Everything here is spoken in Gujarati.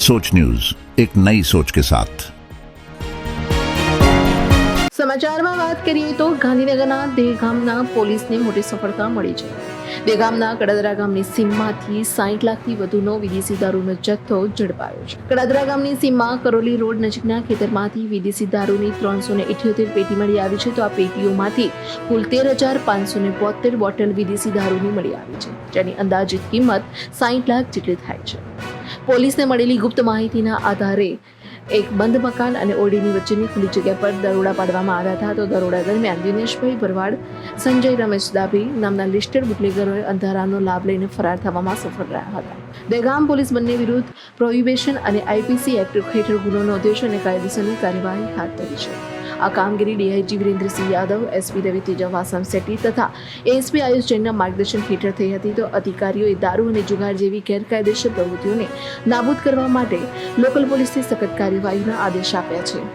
सोच न्यूज एक नई सोच के साथ સમાચારમાં વાત કરીએ તો ગાંધીનગરના દેગામના પોલીસને મોટી સફળતા મળી છે દેગામના કડદરા ગામની સીમમાંથી સાઠ લાખથી વધુનો વિદેશી દારૂનો જથ્થો ઝડપાયો છે કડદરા ગામની સીમમાં કરોલી રોડ નજીકના ખેતરમાંથી વિદેશી દારૂની ત્રણસો ને ઇઠ્યોતેર પેટી મળી આવી છે તો આ પેટીઓમાંથી કુલ તેર હજાર પાંચસો ને બોતેર બોટલ વિદેશી દારૂની મળી આવી છે જેની અંદાજિત કિંમત સાઠ લાખ જેટલી થાય છે પોલીસને મળેલી ગુપ્ત માહિતીના આધારે એક બંધ મકાન અને ઓરડીની વચ્ચેની ખુલ્લી જગ્યા પર દરોડા પાડવામાં આવ્યા હતા. તો દરોડા દરમિયાન દિનેશભાઈ ભરવાડ, સંજય રમેશ ડાભી નામના લિસ્ટેડ બુટલેગરોએ અંધારાનો લાભ લઈને ફરાર થવામાં સફળ રહ્યા હતા. દહેગામ પોલીસ બંને વિરુદ્ધ પ્રોહિબિશન અને આઈપીસી એક્ટ હેઠળ ગુનો નોંધ્યો છે અને કાયદેસરની કાર્યવાહી હાથ ધરી છે. આ કામગીરી ડીઆઈજી વિરેન્દ્રસિંહ યાદવ એસપી રવિ તેજાવાસમ શેટ્ટી તથા એએસપી આયુષ જૈનના માર્ગદર્શન હેઠળ થઈ હતી. તો અધિકારીઓએ દારૂ અને જુગાર જેવી ગેરકાયદેસર પ્રવૃત્તિઓને નાબૂદ કરવા માટે લોકલ પોલીસથી સખત કાર્યવાહીના આદેશ આપ્યા છે.